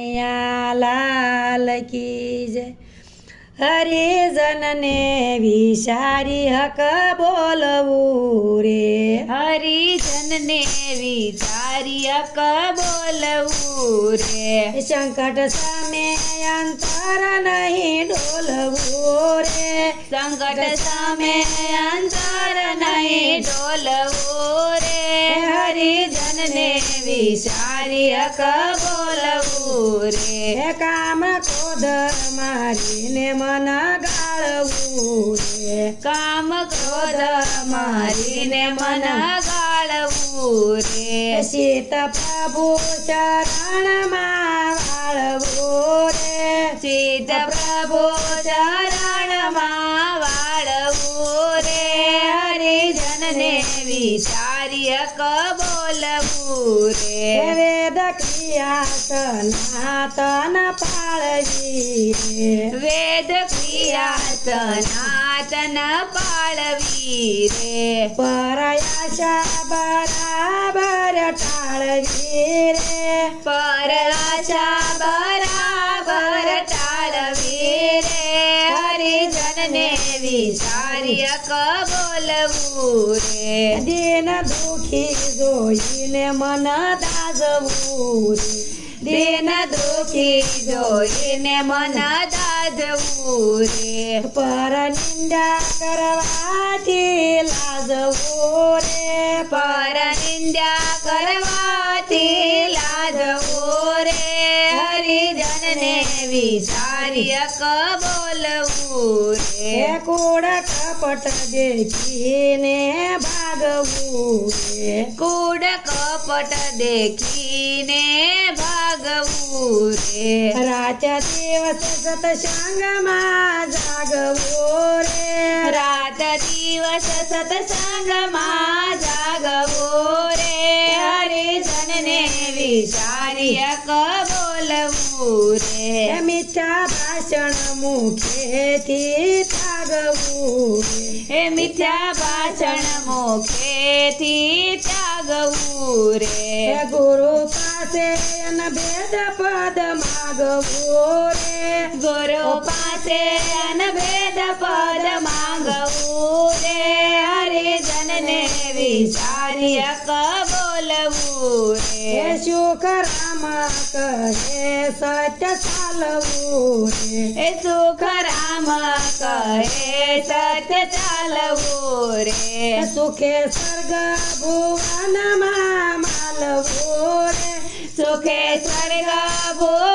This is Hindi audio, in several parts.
मैया लाल की जय। हरे जनने विचारी हक बोलऊ रे। हरि जनने विचारी हक बोलऊ रे। संकट समय अंतर नहीं डोलऊ रे। संकट समय अंतर नहीं डोलऊ जनने विचारी बोलवू रे। काम क्रोध मारिने मन गाळवू रे। काम क्रोध मारिने मन गाळवू रे। सीत प्रभु चरण वाळवू रे। सीत प्रभु चरण वाळवू रे। हरि जनने विचार नायक बोलबू रे वेद क्रिया सनातन पाळवी रे वेद क्रिया सनातन पाळवी रे परयाशा बराबर टाळवी रे परयाशा बोलवू रे दिन दुखी जोईने मन दाजवू रे दिन दुखी जोईने मन दाजवू रे पर निंदा करवाची लाजवू रे पर निंदा करवा હરિજનને વિચારી અક બોલવું હે રે કોડ કપટ દેખીને ભાગવું રે કૂડ કપટ દેખીને ભાગવું રે રાત દિવસ સતસંગમાં જાગવું રે રાત દિવસ સત્સંગમાં જાગવું રે હરિજનને વિચારી અક બોલવું રે હે મિથ્યા ભાષણ મુખેથી ત્યાગવું રે હે મિથ્યા ભાષણ મુખેથી ત્યાગવું રે હે ગુરુ પાસે અનભેદ પદ માગવું રે ગુરુ પાસે અનભેદ પદ માંગવું રે હરિજનને વિચારી અક रे शुखराम कहे कहे सत्य चालवू रे सुखे स्वर्ग भुवन मालवू रे सुखे स्वर्ग भुवन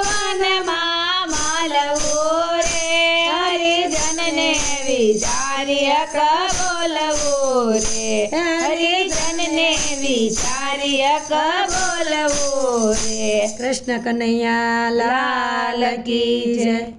विचार्य कबोलवो रे हरिजन ने विचार्य कबोलवो रे कृष्ण कन्हैया लाल की जय।